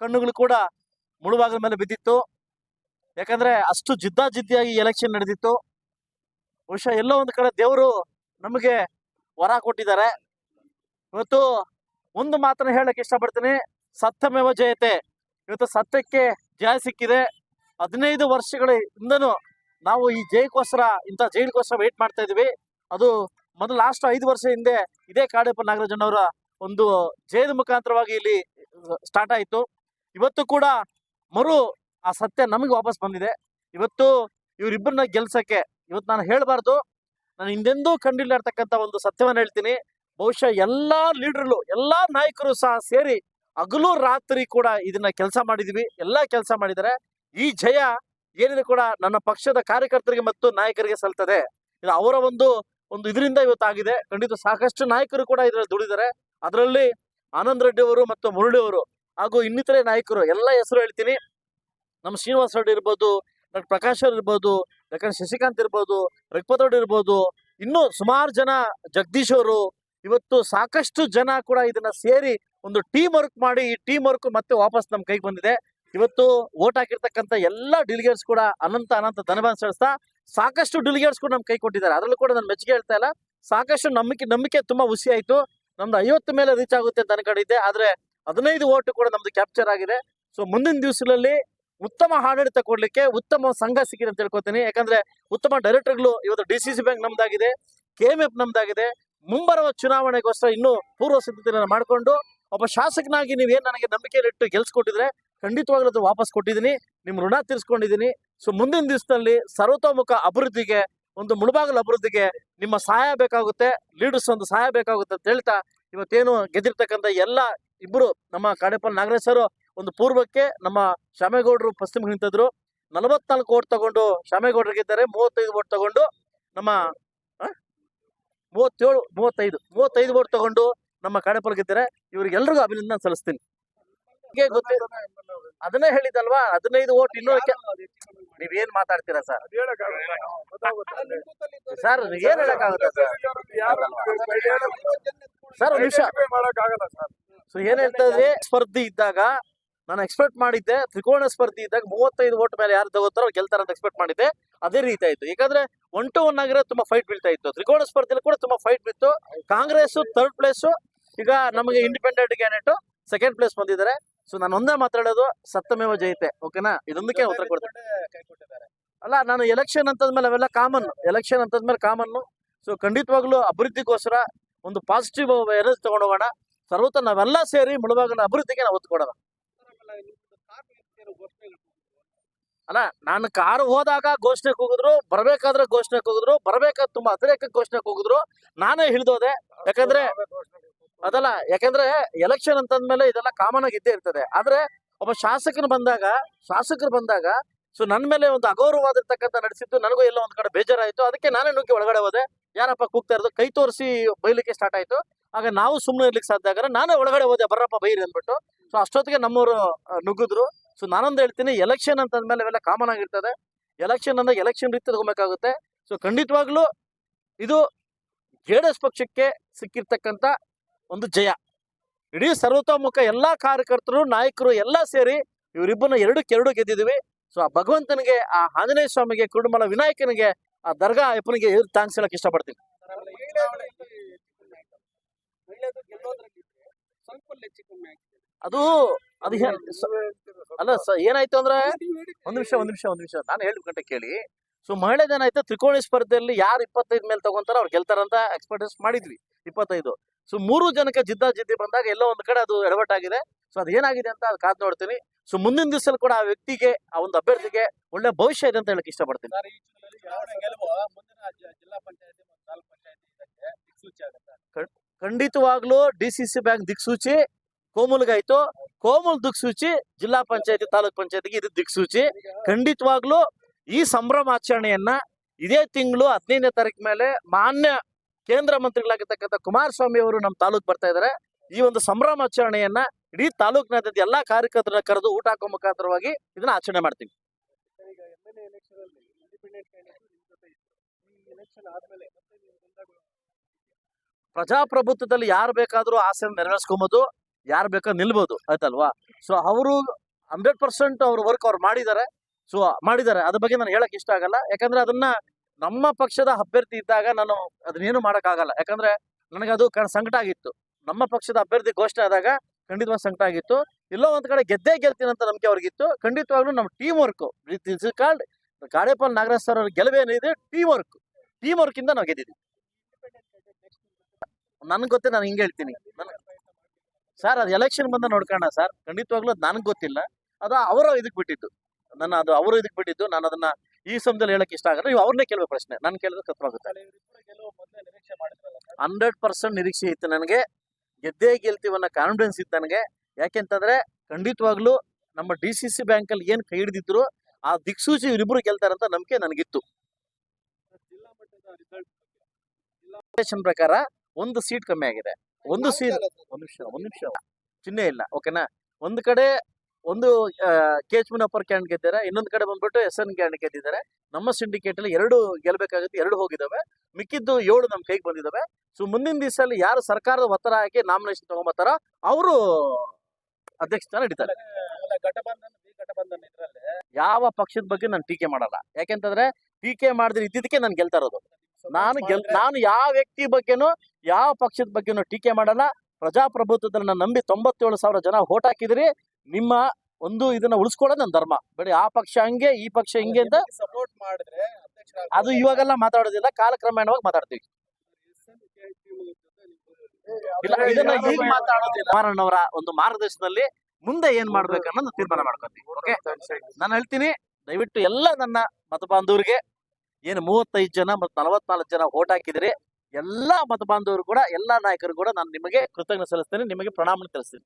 ಕಣ್ಣುಗಳು ಕೂಡ ಮುಳುಭಾಗದ ಮೇಲೆ ಬಿದ್ದಿತ್ತು. ಯಾಕಂದ್ರೆ ಅಷ್ಟು ಜಿದ್ದಾಜಿದ್ದಿಯಾಗಿ ಎಲೆಕ್ಷನ್ ನಡೆದಿತ್ತು. ಬಹುಶಃ ಎಲ್ಲೋ ಒಂದು ಕಡೆ ದೇವರು ನಮಗೆ ವರ ಕೊಟ್ಟಿದ್ದಾರೆ. ಇವತ್ತು ಒಂದು ಮಾತನ್ನ ಹೇಳಕ್ ಇಷ್ಟಪಡ್ತೀನಿ. ಸತ್ಯಮೇವ ಜಯತೆ. ಇವತ್ತು ಸತ್ಯಕ್ಕೆ ಜಯ ಸಿಕ್ಕಿದೆ. ಹದಿನೈದು ವರ್ಷಗಳ ಹಿಂದನು ನಾವು ಈ ಜಯಕ್ಕೋಸ್ಕರ ಇಂಥ ಜೈಲಿಗೋಸ್ಕರ ವೇಟ್ ಮಾಡ್ತಾ ಇದ್ವಿ ಅದು ಮೊದಲು ಲಾಸ್ಟ್ ಐದು ವರ್ಷ ಹಿಂದೆ ಇದೇ ಕಾಡಪ್ಪ ನಾಗರಾಜಣ್ಣವರ ಒಂದು ಜಯದ ಮುಖಾಂತರವಾಗಿ ಇಲ್ಲಿ ಸ್ಟಾರ್ಟ್ ಆಯಿತು. ಇವತ್ತು ಕೂಡ ಮರು ಆ ಸತ್ಯ ನಮಗೆ ವಾಪಸ್ ಬಂದಿದೆ. ಇವತ್ತು ಇವರಿಬ್ಬರನ್ನ ಗೆಲ್ಸಕ್ಕೆ ಇವತ್ತು ನಾನು ಹೇಳಬಾರ್ದು. ನಾನು ಹಿಂದೆಂದೂ ಕಂಡಿಲ್ಲ ಇರ್ತಕ್ಕಂಥ ಒಂದು ಸತ್ಯವನ್ನು ಹೇಳ್ತೀನಿ. ಬಹುಶಃ ಎಲ್ಲಾ ಲೀಡರ್ಗಳು, ಎಲ್ಲಾ ನಾಯಕರು ಸಹ ಸೇರಿ ಹಗಲು ರಾತ್ರಿ ಕೂಡ ಇದನ್ನ ಕೆಲಸ ಮಾಡಿದ್ವಿ. ಎಲ್ಲಾ ಕೆಲಸ ಮಾಡಿದರೆ ಈ ಜಯ ಏನಿದೆ ಕೂಡ ನನ್ನ ಪಕ್ಷದ ಕಾರ್ಯಕರ್ತರಿಗೆ ಮತ್ತು ನಾಯಕರಿಗೆ ಸಲ್ತದೆ. ಇದು ಅವರ ಒಂದು ಒಂದು ಇದರಿಂದ ಇವತ್ತಾಗಿದೆ. ಖಂಡಿತ ಸಾಕಷ್ಟು ನಾಯಕರು ಕೂಡ ಇದರಲ್ಲಿ ದುಡಿದ್ದಾರೆ ಅದರಲ್ಲಿ ಆನಂದ್ ರೆಡ್ಡಿ ಅವರು ಮತ್ತು ಮುರಳಿ ಅವರು ಹಾಗೂ ಇನ್ನಿತರೆ ನಾಯಕರು, ಎಲ್ಲ ಹೆಸರು ಹೇಳ್ತೀನಿ. ನಮ್ಮ ಶ್ರೀನಿವಾಸ ರೆಡ್ಡಿ ಇರ್ಬೋದು ಡಾಕ್ಟರ್ ಪ್ರಕಾಶ್ ಅವ್ರು ಇರ್ಬೋದು ಡಾಕ್ಟರ್ ಶಶಿಕಾಂತ್ ಇರ್ಬೋದು, ರಘುಪತ್ ರೆಡ್ಡಿ ಇರ್ಬೋದು, ಇನ್ನು ಸುಮಾರು ಜನ ಜಗದೀಶ್ ಅವರು, ಇವತ್ತು ಸಾಕಷ್ಟು ಜನ ಕೂಡ ಇದನ್ನ ಸೇರಿ ಒಂದು ಟೀಮ್ ವರ್ಕ್ ಮಾಡಿ, ಈ ಟೀಮ್ ವರ್ಕ್ ಮತ್ತೆ ವಾಪಸ್ ನಮ್ಮ ಕೈಗೆ ಬಂದಿದೆ. ಇವತ್ತು ಓಟ್ ಹಾಕಿರ್ತಕ್ಕಂತ ಎಲ್ಲ ಡಿಲಿಗೇಟ್ಸ್ ಕೂಡ ಅನಂತ ಅನಂತ ಧನ್ಯವಾದ ಸಲ್ಲಿಸ್ತಾ, ಸಾಕಷ್ಟು ಡಿಲಿಗೇಟ್ಸ್ ಕೂಡ ನಮ್ ಕೈ ಕೊಟ್ಟಿದ್ದಾರೆ. ಅದರಲ್ಲೂ ಕೂಡ ನಾನು ಮೆಚ್ಚುಗೆ ಹೇಳ್ತಾ ಇಲ್ಲ. ಸಾಕಷ್ಟು ನಂಬಿಕೆ ನಂಬಿಕೆ ತುಂಬಾ ಹುಸಿ ಆಯ್ತು. ನಮ್ದು ಐವತ್ತು ಮೇಲೆ ರೀಚ್ ಆಗುತ್ತೆ ಅಂತ ಅನ್ಕೊಂಡಿದ್ದೆ. ಆದ್ರೆ ಹದಿನೈದು ಓಟ್ ಕೂಡ ನಮ್ದು ಕ್ಯಾಪ್ಚರ್ ಆಗಿದೆ. ಸೊ ಮುಂದಿನ ದಿವಸಗಳಲ್ಲಿ ಉತ್ತಮ ಆಡಳಿತ ಕೊಡ್ಲಿಕ್ಕೆ ಉತ್ತಮ ಸಂಘ ಸಿಕ್ಕಿದೆ ಅಂತ ಹೇಳ್ಕೊತೀನಿ. ಯಾಕಂದ್ರೆ ಉತ್ತಮ ಡೈರೆಕ್ಟರ್ಗಳು ಇವತ್ತು ಡಿ ಸಿ ಸಿ ಬ್ಯಾಂಕ್ ನಮ್ದಾಗಿದೆ ಕೆ ಎಂ ಎಫ್ ನಮ್ದಾಗಿದೆ. ಮುಂಬರುವ ಚುನಾವಣೆಗೋಸ್ಕರ ಇನ್ನೂ ಪೂರ್ವ ಸಿದ್ಧತೆಯನ್ನು ಮಾಡಿಕೊಂಡು ಒಬ್ಬ ಶಾಸಕನಾಗಿ ನೀವೇನು ನನಗೆ ನಂಬಿಕೆಯಲ್ಲಿಟ್ಟು ಗೆಲ್ಸ್ಕೊಟ್ಟಿದ್ರೆ ಖಂಡಿತವಾಗ್ಲೂ ಅದು ವಾಪಸ್ ಕೊಟ್ಟಿದ್ದೀನಿ. ನಿಮ್ಮ ಋಣ ತೀರಿಸ್ಕೊಂಡಿದ್ದೀನಿ. ಸೊ ಮುಂದಿನ ದಿವಸದಲ್ಲಿ ಸರ್ವತೋಮುಖ ಅಭಿವೃದ್ಧಿಗೆ, ಒಂದು ಮುಳುಬಾಗಲ ಅಭಿವೃದ್ಧಿಗೆ ನಿಮ್ಮ ಸಹಾಯ ಬೇಕಾಗುತ್ತೆ ಲೀಡರ್ಸ್ ಒಂದು ಸಹಾಯ ಬೇಕಾಗುತ್ತೆ ಅಂತ ಹೇಳ್ತಾ ಇವತ್ತೇನು ಗೆದ್ದಿರ್ತಕ್ಕಂಥ ಎಲ್ಲ ಇಬ್ರು ನಮ್ಮ ಕಾಡೇಪಲ್ ನಾಗರಾಜ್ ಸರ್ ಒಂದು ಪೂರ್ವಕ್ಕೆ ನಮ್ಮ ಶ್ಯಾಮೇಗೌಡರು ಪಶ್ಚಿಮಕ್ಕೆ ನಿಂತಿದ್ರು ನಲವತ್ನಾಲ್ಕು ಓಟ್ ತಗೊಂಡು ಶ್ಯಾಮೇಗೌಡರಿಗಿದ್ದಾರೆ ಮೂವತ್ತೈದು ಓಟ್ ತಗೊಂಡು ನಮ್ಮ ಆ? ಮೂವತ್ತೇಳು ಮೂವತ್ತೈದು ಮೂವತ್ತೈದು ಓಟ್ ತಗೊಂಡು ನಮ್ಮ ಕಾಡೇಪಲ್ ಗೆದ್ದಾರೆ ಇವ್ರಿಗೆಲ್ರಿಗೂ ಅಭಿನಂದನೆ ಸಲ್ಲಿಸ್ತೀನಿ. ಗೊತ್ತೇ ಅದನ್ನೇ ಹೇಳಿದಲ್ವಾ ಹದಿನೈದು ಓಟ್ ಇನ್ನೂ ನೀವೇನ್ ಮಾತಾಡ್ತೀರಾ ಸರ್? ಸರ್ ಏನ್ ಹೇಳಕ್ಕಾಗುತ್ತೆ ಸರ್? ಸರ್ ಒಂದ್ ನಿಮಿಷ. ಮಾಡಕ್ಕಾಗಲ್ಲ ಸರ್. ಸೊ ಏನ್ ಹೇಳ್ತಾ ಇದ್ರಿ? ಸ್ಪರ್ಧಿ ಇದ್ದಾಗ ನಾನು ಎಕ್ಸ್ಪೆಕ್ಟ್ ಮಾಡಿದ್ದೆ ತ್ರಿಕೋಣ ಸ್ಪರ್ಧಿ ಇದ್ದಾಗ ಮೂವತ್ತೈದು ಓಟ್ ಮೇಲೆ ಯಾರು ತಗೋತಾರೋ ಅವ್ರು ಗೆಲ್ತಾರ ಅಂತ ಎಕ್ಸ್ಪೆಕ್ಟ್ ಮಾಡಿದ್ದೆ. ಅದೇ ರೀತಿ ಆಯ್ತು. ಯಾಕಂದ್ರೆ ಒನ್ ಟು ಒನ್ ಆಗಿರೋ ತುಂಬಾ ಫೈಟ್ ಬೀಳ್ತಾ ಇತ್ತು. ತ್ರಿಕೋಣ ಸ್ಪರ್ಧೆಯಲ್ಲಿ ಕೂಡ ತುಂಬಾ ಫೈಟ್ ಬಿತ್ತು. ಕಾಂಗ್ರೆಸ್ ಥರ್ಡ್ ಪ್ಲೇಸ್ ಈಗ ನಮಗೆ ಇಂಡಿಪೆಂಡೆಂಟ್ ಕ್ಯಾಂಡಿಡೇಟ್ ಸೆಕೆಂಡ್ ಪ್ಲೇಸ್ ಬಂದಿದ್ದಾರೆ. ಸೊ ನಾನು ಒಂದೇ ಮಾತಾಡೋದು ಸತ್ತಮೇವ ಜಯತೆ. ಓಕೆನಾ? ಇದೊಂದಕ್ಕೆ ಉತ್ತರ ಕೊಡ್ತೀನಿ. ಅಲ್ಲ ನಾನು ಎಲೆಕ್ಷನ್ ಅಂತಂದ್ಮೇಲೆ ಅವೆಲ್ಲ ಕಾಮನ್ ಎಲೆಕ್ಷನ್ ಅಂತಂದ್ಮೇಲೆ ಕಾಮನ್ ಸೊ ಖಂಡಿತವಾಗ್ಲೂ ಅಭಿವೃದ್ಧಿಗೋಸ್ಕರ ಒಂದು ಪಾಸಿಟಿವ್ ಎನರ್ಜಿ ತಗೊಂಡೋಗೋಣ. ಸರ್ವತ ನಾವೆಲ್ಲ ಸೇರಿ ಮುಳುಬಾಗಿನ ಅಭಿವೃದ್ಧಿಗೆ ನಾವು ಒತ್ತು ಕೊಡೋಣ ಅಲ್ಲ, ನಾನು ಕಾರು ಹೋದಾಗ ಘೋಷಣೆ ಹೋಗಿದ್ರು, ಬರ್ಬೇಕಾದ್ರೆ ಘೋಷಣೆಗೆ ಹೋಗಿದ್ರು, ಬರ್ಬೇಕಾದ್ರೆ ತುಂಬಾ ಅತಿರೇಕ ಘೋಷಣೆಗೆ ಹೋಗಿದ್ರು, ನಾನೇ ಹಿಡಿದೋದೆ. ಯಾಕಂದ್ರೆ ಅದಲ್ಲ, ಯಾಕಂದ್ರೆ ಎಲೆಕ್ಷನ್ ಅಂತಂದ್ಮೇಲೆ ಇದೆಲ್ಲ ಕಾಮನ್ ಆಗಿ ಇದ್ದೇ ಇರ್ತದೆ. ಆದ್ರೆ ಒಬ್ಬ ಶಾಸಕರು ಬಂದಾಗ ಶಾಸಕರು ಬಂದಾಗ, ಸೊ ನನ್ನ ಮೇಲೆ ಒಂದು ಅಗೌರವವಾಗಿರ್ತಕ್ಕಂಥ ನಡೆಸಿದ್ದು, ನನಗೂ ಎಲ್ಲ ಒಂದ್ ಕಡೆ ಬೇಜಾರಾಯ್ತು. ಅದಕ್ಕೆ ನಾನೇ ನುಗ್ಗಿ ಒಳಗಡೆ ಹೋದೆ. ಯಾರಪ್ಪ ಕೂಗ್ತಾ ಇರೋದು? ಕೈ ತೋರಿಸಿ ಬೈಲಿಕ್ಕೆ ಸ್ಟಾರ್ಟ್ ಆಯ್ತು. ಆಗ ನಾವು ಸುಮ್ಮನೆ ಇರ್ಲಿಕ್ಕೆ ಸಾಧ್ಯ ಆಗಲ್ಲ. ನಾನೇ ಒಳಗಡೆ ಹೋದೆ, ಬರ್ರಪ್ಪ ಬೈರಿ ಅಂದ್ಬಿಟ್ಟು. ಸೊ ಅಷ್ಟೊತ್ತಿಗೆ ನಮ್ಮವರು ನುಗ್ಗಿದ್ರು. ಸೊ ನಾನೊಂದು ಹೇಳ್ತೀನಿ ಎಲೆಕ್ಷನ್ ಅಂತಂದ್ಮೇಲೆ ಇವೆಲ್ಲ ಕಾಮನ್ ಆಗಿರ್ತದೆ. ಎಲೆಕ್ಷನ್ ಅಂದ್ರೆ ಎಲೆಕ್ಷನ್ ರೀತಿ ತಗೋಬೇಕಾಗುತ್ತೆ. ಸೊ ಖಂಡಿತವಾಗ್ಲೂ ಇದು ಜೆ ಡಿ ಎಸ್ ಪಕ್ಷಕ್ಕೆ ಸಿಕ್ಕಿರ್ತಕ್ಕಂಥ ಒಂದು ಜಯ. ಇಡೀ ಸರ್ವತೋಮುಖ ಎಲ್ಲ ಕಾರ್ಯಕರ್ತರು, ನಾಯಕರು ಎಲ್ಲ ಸೇರಿ ಇವರಿಬ್ಬರನ್ನ ಎರಡು ಕೆರಡು ಗೆದ್ದಿದ್ವಿ ಸೊ ಆ ಭಗವಂತನಿಗೆ, ಆ ಆಂಜನೇಯ ಸ್ವಾಮಿಗೆ ಕುರುಮಲ ವಿನಾಯಕನಿಗೆ, ಆ ದರ್ಗಾ ಅಪ್ಪನಿಗೆ ಥ್ಯಾಂಕ್ಸ್ ಹೇಳಕ್ ಇಷ್ಟಪಡ್ತೀನಿ? ಅದು ಅದು ಅಲ್ಲ ಸ- ಏನಾಯ್ತು ಅಂದ್ರೆ ಒಂದ್ ನಿಮಿಷ ಒಂದ್ ನಿಮಿಷ ಒಂದ್ ನಿಮಿಷ ನಾನು ಹೇಳಿ ಗಂಟೆ ಕೇಳಿ. ಸೊ ಮಹಿಳೆದೇನಾಯ್ತು ತ್ರಿಕೋಣ ಸ್ಪರ್ಧೆಯಲ್ಲಿ ಯಾರು ಇಪ್ಪತ್ತೈದು ಮೇಲೆ ತಗೊಂತಾರ ಅವ್ರು ಗೆಲ್ತಾರಂತ ಎಕ್ಸ್ಪೆಕ್ಟೇಷನ್ ಮಾಡಿದ್ವಿ ಇಪ್ಪತ್ತೈದು. ಸೊ ಮೂರು ಜನಕ್ಕೆ ಜಿದ್ದ ಜಿದ್ದಿ ಬಂದಾಗ ಎಲ್ಲೋ ಒಂದ್ ಕಡೆ ಅದು ಎಡವಟ್ಟಾಗಿದೆ. ಸೊ ಅದು ಏನಾಗಿದೆ ಅಂತ ಅದು ಕಾದ್ ನೋಡ್ತೀನಿ. ಸೊ ಮುಂದಿನ ದಿವಸದಲ್ಲಿ ಕೂಡ ಆ ವ್ಯಕ್ತಿಗೆ ಆ ಒಂದು ಅಭ್ಯರ್ಥಿಗೆ ಒಳ್ಳೆ ಭವಿಷ್ಯ ಇದೆ ಅಂತ ಹೇಳಕ್ ಇಷ್ಟಪಡ್ತೀನಿ. ಖಂಡಿತವಾಗ್ಲೂ ಡಿ ಸಿ ಸಿ ಬ್ಯಾಂಕ್ ದಿಕ್ಸೂಚಿ ಕೋಮುಲ್ಗಾಯ್ತು ಕೋಮುಲ್ ದಿಕ್ಸೂಚಿ, ಜಿಲ್ಲಾ ಪಂಚಾಯತಿ, ತಾಲೂಕ್ ಪಂಚಾಯತಿಗೆ ಇದು ದಿಕ್ಸೂಚಿ. ಖಂಡಿತವಾಗ್ಲೂ ಈ ಸಂಭ್ರಮಾಚರಣೆಯನ್ನ ಇದೇ ತಿಂಗಳು ಹದಿನೈದನೇ ತಾರೀಕು ಮೇಲೆ ಮಾನ್ಯ ಕೇಂದ್ರ ಮಂತ್ರಿಗಳಾಗಿರ್ತಕ್ಕಂಥ ಕುಮಾರಸ್ವಾಮಿ ಅವರು ನಮ್ಮ ತಾಲೂಕ್ ಬರ್ತಾ ಇದ್ದಾರೆ ಈ ಒಂದು ಸಂಭ್ರಮಾಚರಣೆಯನ್ನ ಇಡೀ ತಾಲೂಕಿನಾದ್ಯಂತ ಎಲ್ಲಾ ಕಾರ್ಯಕರ್ತರನ್ನ ಕರೆದು ಊಟ ಹಾಕೋ ಮುಖಾಂತರವಾಗಿ ಇದನ್ನ ಆಚರಣೆ ಮಾಡ್ತೀವಿ. ಪ್ರಜಾಪ್ರಭುತ್ವದಲ್ಲಿ ಯಾರು ಬೇಕಾದರೂ ಆಸೆ ನೆರವೇರಿಸ್ಕೊಬೋದು, ಯಾರು ಬೇಕಾದ್ರೂ ನಿಲ್ಬೋದು, ಆಯ್ತಲ್ವಾ? ಸೊ ಅವರು ಹಂಡ್ರೆಡ್ ಪರ್ಸೆಂಟ್ ಅವ್ರ ವರ್ಕ್ ಅವ್ರು ಮಾಡಿದ್ದಾರೆ. ಸೊ ಮಾಡಿದ್ದಾರೆ. ಅದ್ರ ಬಗ್ಗೆ ನಾನು ಹೇಳಕ್ ಇಷ್ಟ ಆಗಲ್ಲ. ಯಾಕಂದ್ರೆ ಅದನ್ನ ನಮ್ಮ ಪಕ್ಷದ ಅಭ್ಯರ್ಥಿ ಇದ್ದಾಗ ನಾನು ಅದನ್ನೇನು ಆಗಲ್ಲ ಯಾಕಂದ್ರೆ ನನಗೆ ಅದು ಸಂಕಟ ಆಗಿತ್ತು. ನಮ್ಮ ಪಕ್ಷದ ಅಭ್ಯರ್ಥಿ ಘೋಷಣೆ ಆದಾಗ ಖಂಡಿತವಾಗಿ ಸಂಕಟ ಆಗಿತ್ತು. ಎಲ್ಲೋ ಒಂದ್ ಕಡೆ ಗೆದ್ದೇ ಗೆಲ್ತೀನಿ ಅಂತ ನಂಬಿಕೆ ಅವ್ರಿಗಿತ್ತು. ಖಂಡಿತವಾಗ್ಲೂ ನಮ್ಮ team work called Gadepal Nagaraj sir ಅವ್ರ ಗೆಲುವೇನಿದೆ ಟೀಮ್ ವರ್ಕ್ ಟೀಮ್ ವರ್ಕ್ ಇಂದ ನಾವು ಗೆದ್ದಿದ್ವಿ ನನ್ಗೆ ಗೊತ್ತೇ, ನಾನು ಹಿಂಗೆ ಹೇಳ್ತೀನಿ. ಸರ್, ಅದು ಎಲೆಕ್ಷನ್ ಬಂದ ನೋಡ್ಕೋಣ ಸರ್. ಖಂಡಿತವಾಗ್ಲೂ ಅದು ನನಗೆ ಗೊತ್ತಿಲ್ಲ. ಅದು ಅವರ ಇದಕ್ಕೆ ಬಿಟ್ಟಿದ್ದು. ನನ್ನ ಅದು ಅವರು ಇದಕ್ಕೆ ಬಿಟ್ಟಿದ್ದು. ನಾನು ಅದನ್ನ ಈ ಸಮಯದಲ್ಲಿ ಹೇಳಕ್ ಇಷ್ಟ ಆಗಲ್ಲ. ನೀವು ಅವ್ರನ್ನೇ ಕೇಳಬೇಕು ಪ್ರಶ್ನೆ. ನಾನು ಕೇಳಿದ್ರೆ ತಪ್ಪಾಗುತ್ತೆ ಹಂಡ್ರೆಡ್ ಪರ್ಸೆಂಟ್ ನಿರೀಕ್ಷೆ ಇತ್ತು ನನಗೆ. ಗೆದ್ದೇ ಗೆಲ್ತೀವನ್ನ ಕಾನ್ಫಿಡೆನ್ಸ್ ಇತ್ತು ನನಗೆ. ಯಾಕೆಂತಂದ್ರೆ ಖಂಡಿತವಾಗ್ಲೂ ನಮ್ಮ ಡಿ ಸಿ ಸಿ ಬ್ಯಾಂಕ್ ಅಲ್ಲಿ ಏನ್ ಕೈ ಹಿಡಿದಿದ್ರು, ಆ ದಿಕ್ಸೂಚಿ ಇವರಿಬ್ರು ಗೆಲ್ತಾರಂತ ನಂಬಿಕೆ ನನಗಿತ್ತು. ಪ್ರಕಾರ ಒಂದು ಸೀಟ್ ಕಮ್ಮಿ ಆಗಿದೆ. ಒಂದು ಸೀಟ್ ಒಂದು ನಿಮಿಷ ಒಂದು ನಿಮಿಷ. ಚಿಹ್ನೆ ಇಲ್ಲ ಓಕೆನಾ? ಒಂದು ಕಡೆ ಒಂದು ಕೆ ಎಚ್ ಮುನಪ್ಪರ್ ಕ್ಯಾಂಡ್ ಗೆದ್ದಾರೆ ಇನ್ನೊಂದು ಕಡೆ ಬಂದ್ಬಿಟ್ಟು ಎಸ್ ಎನ್ ಕ್ಯಾಂಡ್ ಗೆದ್ದಿದ್ದಾರೆ. ನಮ್ಮ ಸಿಂಡಿಕೇಟ್ ಅಲ್ಲಿ ಎರಡು ಗೆಲ್ಬೇಕಾಗುತ್ತೆ ಎರಡು ಹೋಗಿದ್ದಾವೆ. ಮಿಕ್ಕಿದ್ದು ಏಳು ನಮ್ಮ ಕೈಗೆ ಬಂದಿದ್ದಾವೆ. ಸೊ ಮುಂದಿನ ದಿವಸದಲ್ಲಿ ಯಾರು ಸರ್ಕಾರದ ಒತ್ತಡ ಹಾಕಿ ನಾಮಿನೇಷನ್ ತಗೊಂಬತ್ತಾರ ಅವರು ಅಧ್ಯಕ್ಷ ನಡೀತಾರೆ ಯಾವ ಪಕ್ಷದ ಬಗ್ಗೆ ನಾನು ಟೀಕೆ ಮಾಡಲ್ಲ. ಯಾಕೆಂತಂದ್ರೆ ಟೀಕೆ ಮಾಡಿದ್ರೆ ಇದ್ದಿದ್ದಕ್ಕೆ ನಾನು ಗೆಲ್ತಾ ಇರೋದು. ನಾನು ಗೆಲ್ ನಾನು ಯಾವ ವ್ಯಕ್ತಿ ಬಗ್ಗೆನೂ ಯಾವ ಪಕ್ಷದ ಬಗ್ಗೆನೂ ಟೀಕೆ ಮಾಡಲ್ಲ. ಪ್ರಜಾಪ್ರಭುತ್ವದಲ್ಲಿ ನಂಬಿ ತೊಂಬತ್ತೇಳು ಸಾವಿರ ಜನ ಓಟ್ ಹಾಕಿದ್ರಿ. ನಿಮ್ಮ ಒಂದು ಇದನ್ನ ಉಳಿಸ್ಕೊಳ್ಳೋದು ನನ್ನ ಧರ್ಮ. ಬರೀ ಆ ಪಕ್ಷ ಹಂಗೆ ಈ ಪಕ್ಷ ಹಿಂಗೆ ಅಂತ ಸಪೋರ್ಟ್ ಮಾಡಿದ್ರೆ ಅದು ಇವಾಗೆಲ್ಲ ಮಾತಾಡೋದಿಲ್ಲ ಕಾಲಕ್ರಮೇಣವಾಗಿ ಮಾತಾಡ್ತೀವಿ. ಇಲ್ಲ ಇದನ್ನ ಈಗ ಮಾತಾಡೋದಿಲ್ಲ. ಕುಮಾರಣ್ಣವರ ಒಂದು ಮಾರ್ಗದರ್ಶನದಲ್ಲಿ ಮುಂದೆ ಏನ್ ಮಾಡ್ಬೇಕು ಅನ್ನೋದು ತೀರ್ಮಾನ ಮಾಡ್ಕೊತೀವಿ. ಓಕೆ ನಾನು ಹೇಳ್ತೀನಿ ದಯವಿಟ್ಟು ಎಲ್ಲ ನನ್ನ ಮತ ಬಾಂಧವರಿಗೆ ಏನು ಮೂವತ್ತೈದು ಜನ ಮತ್ತು ನಲವತ್ನಾಲ್ಕು ಜನ ಓಟ್ ಹಾಕಿದರೆ ಎಲ್ಲ ಮತ ಬಾಂಧವರು ಕೂಡ, ಎಲ್ಲ ನಾಯಕರು ಕೂಡ ನಾನು ನಿಮಗೆ ಕೃತಜ್ಞ ಸಲ್ಲಿಸ್ತೇನೆ, ನಿಮಗೆ ಪ್ರಣಾಮ ತಿಳಿಸ್ತೀನಿ.